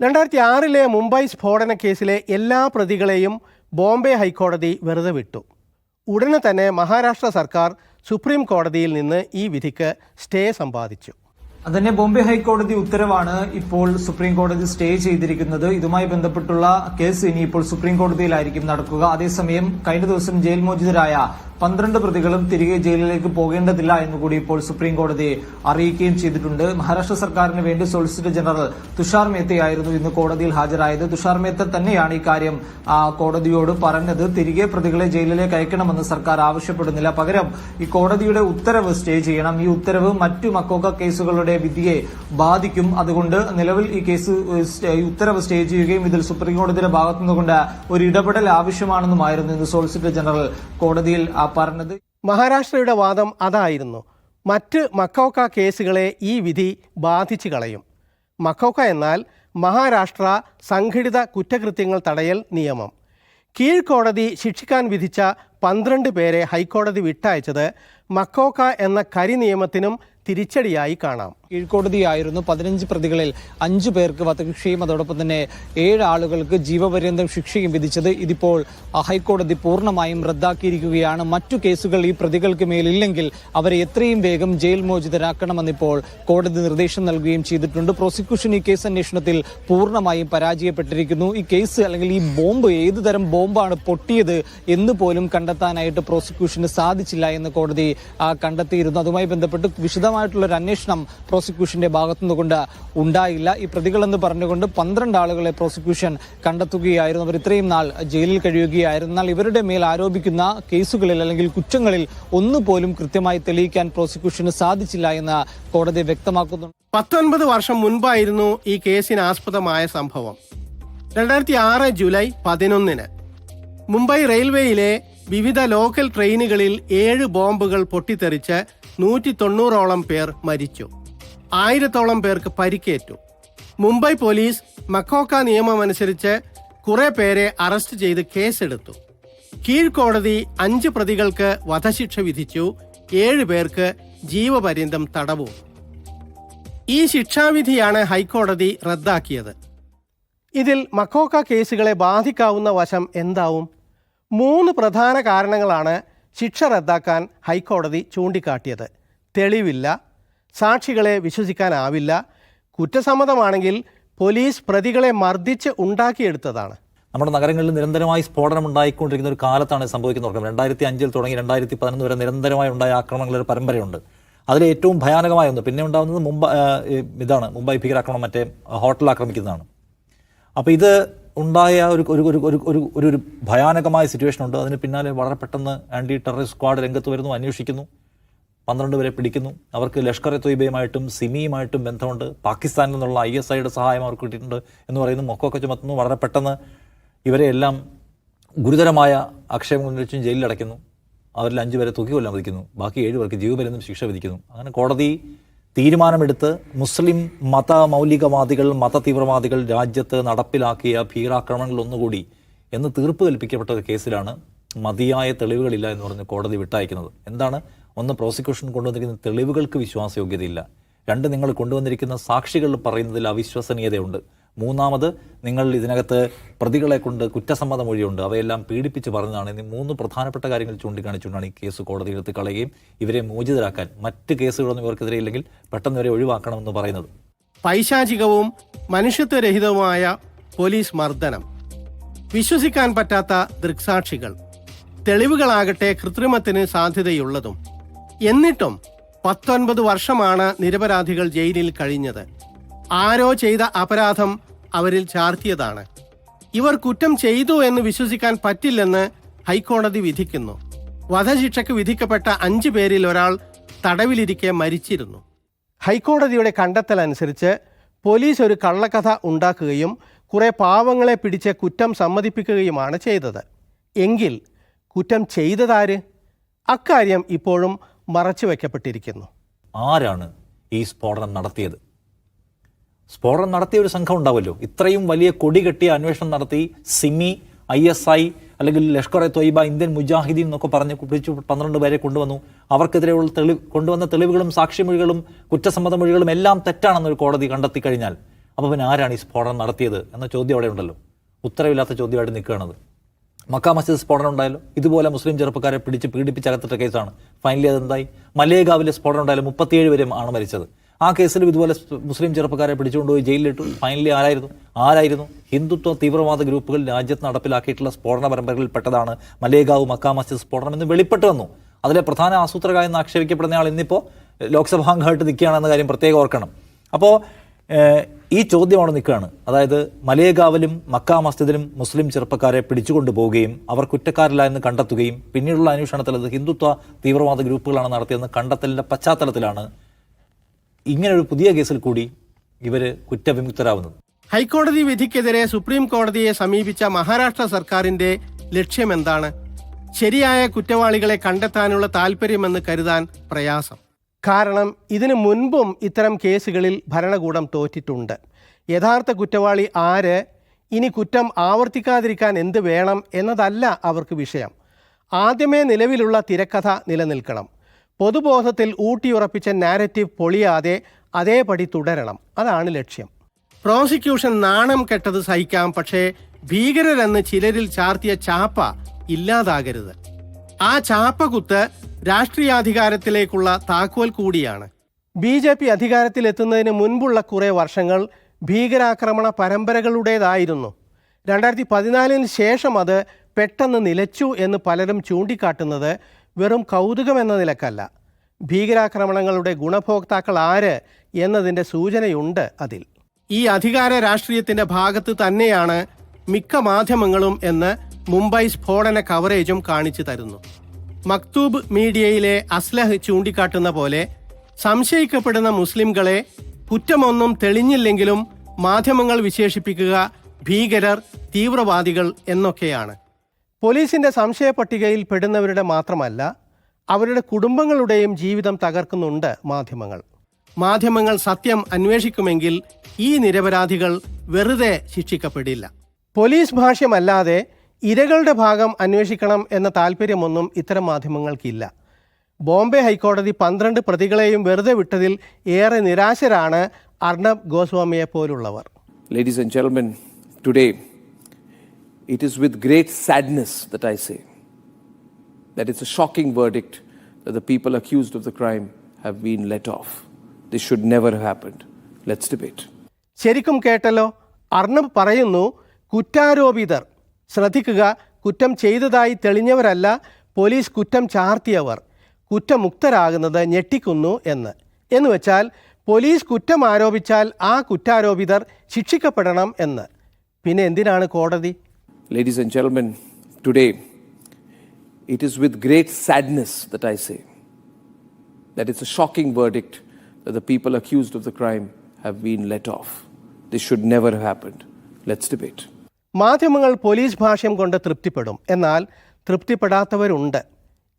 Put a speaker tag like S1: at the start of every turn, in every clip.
S1: രണ്ടായിരത്തി ആറിലെ മുംബൈ സ്ഫോടന കേസിലെ എല്ലാ പ്രതികളെയും ബോംബെ ഹൈക്കോടതി വെറുതെ വിട്ടു. ഉടനെ തന്നെ മഹാരാഷ്ട്ര സർക്കാർ സുപ്രീം കോടതിയിൽ നിന്ന് ഈ വിധിക്ക് സ്റ്റേ സമ്പാദിച്ചു.
S2: അതന്നെ ബോംബെ ഹൈക്കോടതി ഉത്തരവാണ് ഇപ്പോൾ സുപ്രീം കോടതി സ്റ്റേ ചെയ്തിരിക്കുന്നത്. ഇതുമായി ബന്ധപ്പെട്ടുള്ള കേസ് ഇനി ഇപ്പോൾ സുപ്രീം കോടതിയിലായിരിക്കും നടക്കുക. അതേസമയം കഴിഞ്ഞ ദിവസം ജയിൽ മോചിതരായ പന്ത്രണ്ട് പ്രതികളും തിരികെ ജയിലിലേക്ക് പോകേണ്ടതില്ല എന്നുകൂടി ഇപ്പോൾ സുപ്രീം കോടതി അറിയിക്കുകയും ചെയ്തിട്ടുണ്ട്. മഹാരാഷ്ട്ര സർക്കാരിന് വേണ്ടി സോളിസിറ്റർ ജനറൽ തുഷാർ മേത്തയായിരുന്നു ഇന്ന് കോടതിയിൽ ഹാജരായത്. തുഷാർ മേത്ത തന്നെയാണ് ഇക്കാര്യം കോടതിയോട് പറഞ്ഞത്. തിരികെ പ്രതികളെ ജയിലിലേക്ക് അയക്കണമെന്ന് സർക്കാർ ആവശ്യപ്പെടുന്നില്ല. പകരം ഈ കോടതിയുടെ ഉത്തരവ് സ്റ്റേ ചെയ്യണം. ഈ ഉത്തരവ് മറ്റു മക്കോക്ക കേസുകളുടെ വിധിയെ ബാധിക്കും. അതുകൊണ്ട് നിലവിൽ ഈ കേസ് ഉത്തരവ് സ്റ്റേ ചെയ്യുകയും ഇതിൽ സുപ്രീം കോടതിയുടെ ഭാഗത്തു ഒരു ഇടപെടൽ ആവശ്യമാണെന്നുമായിരുന്നു ഇന്ന് സോളിസിറ്റർ ജനറൽ കോടതിയിൽ പറഞ്ഞത്
S1: മഹാരാഷ്ട്രയുടെ വാദം അതായിരുന്നു. മറ്റ് മക്കോക്ക കേസുകളെ ഈ വിധി ബാധിച്ചു കളയും. മക്കോക്ക എന്നാൽ മഹാരാഷ്ട്ര സംഘടിത കുറ്റകൃത്യങ്ങൾ തടയൽ നിയമം. കീഴ്ക്കോടതി ശിക്ഷിക്കാൻ വിധിച്ച പന്ത്രണ്ട് പേരെ ഹൈക്കോടതി വിട്ടയച്ചത് മക്കോക്ക എന്ന കരി നിയമത്തിനും തിരിച്ചടിയായി കാണാം.
S2: കീഴ്ക്കോടതിയായിരുന്നു പതിനഞ്ച് പ്രതികളിൽ അഞ്ചു പേർക്ക് വധശിക്ഷയും അതോടൊപ്പം തന്നെ ഏഴ് ആളുകൾക്ക് ജീവപര്യന്തം ശിക്ഷയും വിധിച്ചത് ഇതിപ്പോൾ ഹൈക്കോടതി പൂർണമായും റദ്ദാക്കിയിരിക്കുകയാണ്. മറ്റു കേസുകൾ ഈ പ്രതികൾക്ക് മേലില്ലെങ്കിൽ അവരെ എത്രയും വേഗം ജയിൽ മോചിതരാക്കണമെന്നിപ്പോൾ കോടതി നിർദ്ദേശം നൽകുകയും ചെയ്തിട്ടുണ്ട്. പ്രോസിക്യൂഷൻ ഈ കേസ് അന്വേഷണത്തിൽ പൂർണമായും പരാജയപ്പെട്ടിരിക്കുന്നു. ഈ കേസ് അല്ലെങ്കിൽ ഈ ബോംബ് ഏതു തരം ബോംബാണ് പൊട്ടിയത് എന്ന് പോലും കണ്ടെത്താനായിട്ട് പ്രോസിക്യൂഷന് സാധിച്ചില്ല എന്ന് കോടതി കണ്ടെത്തിയിരുന്നു. അതുമായി ബന്ധപ്പെട്ട് വിശദമായിട്ടുള്ള ഒരു അന്വേഷണം പ്രോസിക്യൂഷന്റെ ഭാഗത്തുനിന്നുകൊണ്ട് ഉണ്ടായില്ല. ഈ പ്രതികളെന്ന് പറഞ്ഞുകൊണ്ട് പന്ത്രണ്ട് ആളുകളെ പ്രോസിക്യൂഷൻ കണ്ടെത്തുകയായിരുന്നു. അവർ ഇത്രയും നാൾ ജയിലിൽ കഴിയുകയായിരുന്നു എന്നാൽ ഇവരുടെ മേൽ ആരോപിക്കുന്ന കേസുകളിൽ അല്ലെങ്കിൽ കുറ്റങ്ങളിൽ ഒന്നുപോലും കൃത്യമായി തെളിയിക്കാൻ പ്രോസിക്യൂഷന് സാധിച്ചില്ല എന്ന് കോടതി വ്യക്തമാക്കുന്നു.
S1: പത്തൊൻപത് വർഷം മുൻപായിരുന്നു ഈ കേസിന് ആസ്പദമായ സംഭവം. രണ്ടായിരത്തി ആറ് ജൂലൈ പതിനൊന്നിന് മുംബൈ റെയിൽവേയിലെ വിവിധ ലോക്കൽ ട്രെയിനുകളിൽ ഏഴ് ബോംബുകൾ പൊട്ടിത്തെറിച്ച് നൂറ്റി തൊണ്ണൂറോളം പേർ മരിച്ചു. ആയിരത്തോളം പേർക്ക് പരിക്കേറ്റു. മുംബൈ പോലീസ് മക്കോക്ക നിയമമനുസരിച്ച് കുറെ പേരെ അറസ്റ്റ് ചെയ്ത് കേസെടുത്തു. കീഴ്ക്കോടതി അഞ്ച് പ്രതികൾക്ക് വധശിക്ഷ വിധിച്ചു. ഏഴ് പേർക്ക് ജീവപര്യന്തം തടവു. ഈ ശിക്ഷാവിധിയാണ് ഹൈക്കോടതി റദ്ദാക്കിയത്. ഇതിൽ മക്കോക്ക കേസുകളെ ബാധിക്കാവുന്ന വശം എന്താവും? മൂന്ന് പ്രധാന കാരണങ്ങളാണ് ശിക്ഷ റദ്ദാക്കാൻ ഹൈക്കോടതി ചൂണ്ടിക്കാട്ടിയത്. തെളിവില്ല. സാക്ഷികളെ വിശ്വസിക്കാനാവില്ല. കുറ്റസമ്മതമാണെങ്കിൽ പോലീസ് പ്രതികളെ മർദ്ദിച്ച് ഉണ്ടാക്കിയെടുത്തതാണ്.
S3: നമ്മുടെ നഗരങ്ങളിൽ നിരന്തരമായി സ്ഫോടനം ഉണ്ടായിക്കൊണ്ടിരിക്കുന്ന ഒരു കാലത്താണ് സംഭവിക്കുന്നത് രണ്ടായിരത്തി അഞ്ചിൽ തുടങ്ങി രണ്ടായിരത്തി പതിനൊന്ന് വരെ നിരന്തരമായി ഉണ്ടായ ആക്രമണങ്ങളുടെ ഒരു പരമ്പരയുണ്ട്. അതിൽ ഏറ്റവും ഭയാനകമായ ഒന്ന് പിന്നെ ഉണ്ടാകുന്നത് മുംബൈ ഇതാണ്. മുംബൈ ഭീകരാക്രമണം മറ്റേ ഹോട്ടൽ ആക്രമിക്കുന്നതാണ്. അപ്പോൾ ഇത് ഉണ്ടായ ഒരു ഒരു ഒരു ഒരു ഒരു ഒരു ഒരു ഭയാനകമായ സിറ്റുവേഷൻ ഉണ്ട്. അതിന് പിന്നാലെ വളരെ പെട്ടെന്ന് ആന്റി ടെററിസ്റ്റ് സ്ക്വാഡ് രംഗത്ത് വരുന്നു അന്വേഷിക്കുന്നു പന്ത്രണ്ട് പേരെ പിടിക്കുന്നു. അവർക്ക് ലഷ്കർ എ തൊയ്ബയുമായിട്ടും സിമിയുമായിട്ടും ബന്ധമുണ്ട്. പാകിസ്ഥാനിൽ നിന്നുള്ള ഐ എസ് ഐയുടെ സഹായം അവർക്ക് കിട്ടിയിട്ടുണ്ട് എന്ന് പറയുന്നു. മൊക്കൊക്കെ ചുമത്തുന്നു. വളരെ പെട്ടെന്ന് ഇവരെ എല്ലാം ഗുരുതരമായ ആക്ഷേപം ഉന്നയിച്ചും ജയിലിലടയ്ക്കുന്നു. അവരിൽ അഞ്ച് പേരെ തൂക്കിക്കൊല്ലാൻ വിധിക്കുന്നു. ബാക്കി ഏഴ് പേർക്ക് ജീവപര്യന്തം ശിക്ഷ വിധിക്കുന്നു. അങ്ങനെ കോടതി തീരുമാനമെടുത്ത് മുസ്ലിം മത മൗലികവാദികൾ മത തീവ്രവാദികൾ രാജ്യത്ത് നടപ്പിലാക്കിയ ഭീകരാക്രമണങ്ങൾ ഒന്നുകൂടി എന്ന് തീർപ്പ് കൽപ്പിക്കപ്പെട്ട ഒരു കേസിലാണ് മതിയായ തെളിവുകളില്ല എന്ന് പറഞ്ഞ് കോടതി വിട്ടയക്കുന്നത്. എന്താണ്? ഒന്ന് പ്രോസിക്യൂഷൻ കൊണ്ടുവന്നിരിക്കുന്ന തെളിവുകൾക്ക് വിശ്വാസയോഗ്യതയില്ല. രണ്ട് നിങ്ങൾ കൊണ്ടുവന്നിരിക്കുന്ന സാക്ഷികൾ പറയുന്നതിൽ അവിശ്വസനീയതയുണ്ട്. മൂന്നാമത് നിങ്ങൾ ഇതിനകത്ത് പ്രതികളെ കൊണ്ട് കുറ്റസമ്മത മൊഴിയുണ്ട്. അവയെല്ലാം പീഡിപ്പിച്ച് പറഞ്ഞതാണ്. എന്നീ മൂന്ന് പ്രധാനപ്പെട്ട കാര്യങ്ങൾ ചൂണ്ടിക്കാണിച്ചുകൊണ്ടാണ് ഈ കേസ് കോടതി എടുത്ത് കളയുകയും ഇവരെ മോചിതരാക്കാൻ മറ്റ് കേസുകളൊന്നും ഇവർക്കെതിരെ ഇല്ലെങ്കിൽ പെട്ടെന്ന് ഇവരെ ഒഴിവാക്കണമെന്ന് പറയുന്നത്.
S1: പൈശാചികവും മനുഷ്യത്വരഹിതവുമായ പോലീസ് മർദ്ദനം. വിശ്വസിക്കാൻ പറ്റാത്ത ദൃക്സാക്ഷികൾ. തെളിവുകളാകട്ടെ കൃത്രിമത്തിന് സാധ്യതയുള്ളതും. എന്നിട്ടും പത്തൊൻപത് വർഷമാണ് നിരപരാധികൾ ജയിലിൽ കഴിഞ്ഞത്. ആരോ ചെയ്ത അപരാധം അവരിൽ ചാർത്തിയതാണ്. ഇവർ കുറ്റം ചെയ്തു എന്ന് വിശ്വസിക്കാൻ പറ്റില്ലെന്ന് ഹൈക്കോടതി വിധിക്കുന്നു. വധശിക്ഷയ്ക്ക് വിധിക്കപ്പെട്ട അഞ്ചു പേരിൽ ഒരാൾ തടവിലിരിക്കെ മരിച്ചിരുന്നു. ഹൈക്കോടതിയുടെ കണ്ടെത്തൽ അനുസരിച്ച് പോലീസ് ഒരു കള്ളക്കഥ ഉണ്ടാക്കുകയും കുറെ പാവങ്ങളെ പിടിച്ച് കുറ്റം സമ്മതിപ്പിക്കുകയുമാണ് ചെയ്തത്. എങ്കിൽ കുറ്റം ചെയ്തതാര്? അക്കാര്യം ഇപ്പോഴും മറച്ചു വയ്ക്കപ്പെട്ടിരിക്കുന്നു
S3: ആരാണ് ഈ സ്ഫോടനം നടത്തിയത്? സ്ഫോടനം നടത്തിയ ഒരു സംഘം ഉണ്ടാവുമല്ലോ. ഇത്രയും വലിയ കൊടി കെട്ടിയ അന്വേഷണം നടത്തി സിമി ഐ എസ് ഐ അല്ലെങ്കിൽ ലഷ്കർ എ തൊയ്ബ ഇന്ത്യൻ മുജാഹിദീൻ എന്നൊക്കെ പറഞ്ഞ് പിടിച്ചു പന്ത്രണ്ട് പേരെ കൊണ്ടുവന്നു. അവർക്കെതിരെയുള്ള തെളിവ് കൊണ്ടുവന്ന തെളിവുകളും സാക്ഷിമൊഴികളും കുറ്റസമ്മത മൊഴികളും എല്ലാം തെറ്റാണെന്ന് ഒരു കോടതി കണ്ടെത്തി കഴിഞ്ഞാൽ അപ്പോൾ പിന്നെ ആരാണ് ഈ സ്ഫോടനം നടത്തിയത് എന്ന ചോദ്യം അവിടെ ഉണ്ടല്ലോ. ഉത്തരവില്ലാത്ത ചോദ്യമായിട്ട് നിൽക്കുകയാണത്. മക്ക മസ്ജിദ് സ്ഫോടനം ഉണ്ടായല്ലോ. ഇതുപോലെ മുസ്ലിം ചെറുപ്പക്കാരെ പിടിച്ച് പീഡിപ്പിച്ചകത്തിട്ട കേസാണ്. ഫൈനലി അതെന്തായി? മലേഗാവിലെ സ്ഫോടനം ഉണ്ടായാലും മുപ്പത്തിയേഴ് പേരും ആണ് മരിച്ചത്. ആ കേസിലും ഇതുപോലെ മുസ്ലിം ചെറുപ്പക്കാരെ പിടിച്ചുകൊണ്ടുപോയി ജയിലിലിട്ടു. ഫൈനലി ആരായിരുന്നു? ആരായിരുന്നു? ഹിന്ദുത്വ തീവ്രവാദ ഗ്രൂപ്പുകൾ രാജ്യത്ത് നടപ്പിലാക്കിയിട്ടുള്ള സ്ഫോടന പരമ്പരകളിൽ പെട്ടതാണ്. മലേഗാവ് മക്ക മസ്ജിദ് സ്ഫോടനം എന്ന് വെളിപ്പെട്ട് വന്നു. അതിലെ പ്രധാന ആസൂത്രക എന്ന് ആക്ഷേപിക്കപ്പെടുന്ന ആൾ ഇന്നിപ്പോൾ ലോക്സഭാംഗമായിട്ട് നിൽക്കുകയാണെന്ന കാര്യം പ്രത്യേകം ഓർക്കണം. അപ്പോൾ ഈ ചോദ്യം അവിടെ നിൽക്കുകയാണ്. അതായത് മലേഗാവിലും മക്ക മസ്ജിദിലും മുസ്ലിം ചെറുപ്പക്കാരെ പിടിച്ചുകൊണ്ടു പോവുകയും അവർ കുറ്റക്കാരില്ല എന്ന് കണ്ടെത്തുകയും പിന്നീടുള്ള അന്വേഷണത്തിൽ അത് ഹിന്ദുത്വ തീവ്രവാദ ഗ്രൂപ്പുകളാണ് നടത്തിയതെന്ന് കണ്ടെത്തലിന്റെ പശ്ചാത്തലത്തിലാണ് ഇങ്ങനൊരു പുതിയ കേസിൽ കൂടി ഇവർ കുറ്റവിമുക്തരാവുന്നത്.
S1: ഹൈക്കോടതി വിധിക്കെതിരെ സുപ്രീം കോടതിയെ സമീപിച്ച മഹാരാഷ്ട്ര സർക്കാരിന്റെ ലക്ഷ്യം എന്താണ് ശരിയായ കുറ്റവാളികളെ കണ്ടെത്താനുള്ള താല്പര്യമെന്ന് കരുതാൻ പ്രയാസം. കാരണം ഇതിനു മുൻപും ഇത്തരം കേസുകളിൽ ഭരണകൂടം തോറ്റിട്ടുണ്ട്. യഥാർത്ഥ കുറ്റവാളി ആര്? ഇനി കുറ്റം ആവർത്തിക്കാതിരിക്കാൻ എന്ത് വേണം എന്നതല്ല അവർക്ക് വിഷയം. ആദ്യമേ നിലവിലുള്ള തിരക്കഥ നിലനിൽക്കണം. പൊതുബോധത്തിൽ ഊട്ടിയുറപ്പിച്ച നാരറ്റീവ് പൊളിയാതെ അതേപടി തുടരണം. അതാണ് ലക്ഷ്യം. പ്രോസിക്യൂഷൻ നാണം കെട്ടത് സഹിക്കാം പക്ഷേ ഭീകരരെന്ന് ചിലരിൽ ചാർത്തിയ ചാപ്പ ഇല്ലാതാകരുത്. ആ ചാപ്പകുത്ത് രാഷ്ട്രീയാധികാരത്തിലേക്കുള്ള താക്കോൽ കൂടിയാണ്. ബി ജെ പി അധികാരത്തിലെത്തുന്നതിന് മുൻപുള്ള കുറേ വർഷങ്ങൾ ഭീകരാക്രമണ പരമ്പരകളുടേതായിരുന്നു. രണ്ടായിരത്തി പതിനാലിന് ശേഷം അത് പെട്ടെന്ന് നിലച്ചു എന്ന് പലരും ചൂണ്ടിക്കാട്ടുന്നത് വെറും കൗതുകം എന്ന നിലക്കല്ല. ഭീകരാക്രമണങ്ങളുടെ ഗുണഭോക്താക്കൾ ആര് എന്നതിന്റെ സൂചനയുണ്ട് അതിൽ. ഈ അധികാര രാഷ്ട്രീയത്തിന്റെ ഭാഗത്ത് തന്നെയാണ് മിക്ക മാധ്യമങ്ങളും എന്ന് മുംബൈ സ്ഫോടന കവറേജും കാണിച്ചു തരുന്നു. മക്തൂബ് മീഡിയയിലെ അസ്ലഹ് ചൂണ്ടിക്കാട്ടുന്ന പോലെ സംശയിക്കപ്പെടുന്ന മുസ്ലിംകളെ കുറ്റമൊന്നും തെളിഞ്ഞില്ലെങ്കിലും മാധ്യമങ്ങൾ വിശേഷിപ്പിക്കുക ഭീകരർ തീവ്രവാദികൾ എന്നൊക്കെയാണ്. പോലീസിന്റെ സംശയ പട്ടികയിൽ പെടുന്നവരുടെ മാത്രമല്ല അവരുടെ കുടുംബങ്ങളുടെയും ജീവിതം തകർക്കുന്നുണ്ട് മാധ്യമങ്ങൾ. മാധ്യമങ്ങൾ സത്യം അന്വേഷിക്കുമെങ്കിൽ ഈ നിരപരാധികൾ വെറുതെ ശിക്ഷിക്കപ്പെടില്ല. പോലീസ് ഭാഷ്യമല്ലാതെ ഇരകളുടെ ഭാഗം അന്വേഷിക്കണം എന്ന താല്പര്യമൊന്നും ഇത്തരം മാധ്യമങ്ങൾക്കില്ല. ബോംബെ ഹൈക്കോടതി പന്ത്രണ്ട് പ്രതികളെയും വെറുതെ വിട്ടതിൽ ഏറെ നിരാശരാണ് അർണബ് ഗോസ്വാമിയെ പോലുള്ളവർ
S4: ladies and gentlemen, today it is with great sadness that I say that it's a shocking verdict that the people accused of the crime have been let off. This should never have happened. Let's debate.
S1: ശരിക്കും കേട്ടല്ലോ അർണബ് പറയുന്നു കുറ്റാരോപിതർ ശ്രദ്ധിക്കുക കുറ്റം ചെയ്തതായി തെളിഞ്ഞവരല്ല police കുറ്റം ചാർത്തിയവർ കുറ്റമുക്തരാകുന്നത് ഞെട്ടിക്കുന്നു എന്ന് എന്ന് വെച്ചാൽ പോലീസ് കുറ്റം ആരോപിച്ചാൽ ആ കുറ്റാരോപിതർ ശിക്ഷിക്കപ്പെടണം എന്ന് പിന്നെ എന്തിനാണ് കോടതി
S4: Ladies and gentlemen, today it is with great sadness that I say that it's a shocking verdict that the people accused of the crime have been let off. This should never have happened. Let's debate.
S1: മാധ്യമങ്ങൾ police ഭാഷ്യം കൊണ്ട് തൃപ്തിപ്പെടും എന്നാൽ തൃപ്തിപ്പെടാത്തവരുണ്ട്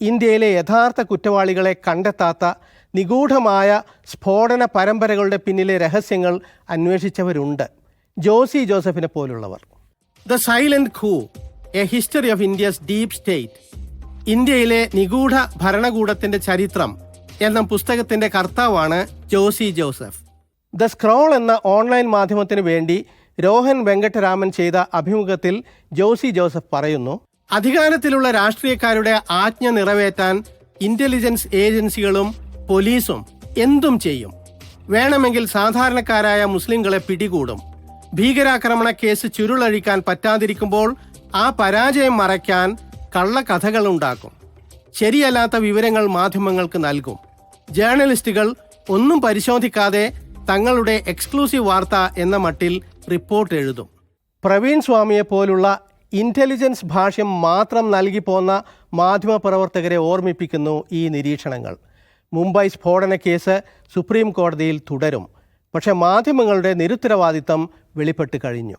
S1: ഇന്ത്യയിലെ യഥാർത്ഥ കുറ്റവാളികളെ കണ്ടെത്താത്ത നിഗൂഢമായ സ്ഫോടന പരമ്പരകളുടെ പിന്നിലെ രഹസ്യങ്ങൾ അന്വേഷിച്ചവരുണ്ട് ജോസി ജോസഫിനെ പോലുള്ളവർ the silent coup a history of India's deep state ഇന്ത്യയിലെ നിഗൂഢ ഭരണകൂടത്തിന്റെ ചരിത്രം എന്ന പുസ്തകത്തിന്റെ കർത്താവാണ് ജോസി ജോസഫ്. ദ സ്ക്രോൾ എന്ന ഓൺലൈൻ മാധ്യമത്തിനു വേണ്ടി രോഹൻ വെങ്കട്ടരാമൻ ചെയ്ത അഭിമുഖത്തിൽ ജോസി ജോസഫ് പറയുന്നു അധികാരത്തിലുള്ള രാഷ്ട്രീയക്കാരുടെ ആജ്ഞ നിറവേറ്റാൻ ഇന്റലിജൻസ് ഏജൻസികളും പോലീസും എന്തും ചെയ്യും. വേണമെങ്കിൽ സാധാരണക്കാരായ മുസ്ലിങ്ങളെ പിടികൂടും. ഭീകരാക്രമണ കേസ് ചുരുളഴിക്കാൻ പറ്റാതിരിക്കുമ്പോൾ ആ പരാജയം മറയ്ക്കാൻ കള്ളക്കഥകൾ ഉണ്ടാക്കും ശരിയല്ലാത്ത വിവരങ്ങൾ മാധ്യമങ്ങൾക്ക് നൽകും. ജേർണലിസ്റ്റുകൾ ഒന്നും പരിശോധിക്കാതെ തങ്ങളുടെ എക്സ്ക്ലൂസീവ് വാർത്ത എന്ന മട്ടിൽ റിപ്പോർട്ട് എഴുതും. പ്രവീൺ സ്വാമിയെ പോലുള്ള ഇന്റലിജൻസ് ഭാഷ്യം മാത്രം നൽകി പോന്ന മാധ്യമപ്രവർത്തകരെ ഓർമ്മിപ്പിക്കുന്നു ഈ നിരീക്ഷണങ്ങൾ. മുംബൈ സ്ഫോടന കേസ് സുപ്രീം കോടതിയിൽ തുടരും. പക്ഷേ മാധ്യമങ്ങളുടെ നിരുത്തരവാദിത്തം വെളിപ്പെട്ട് കഴിഞ്ഞു.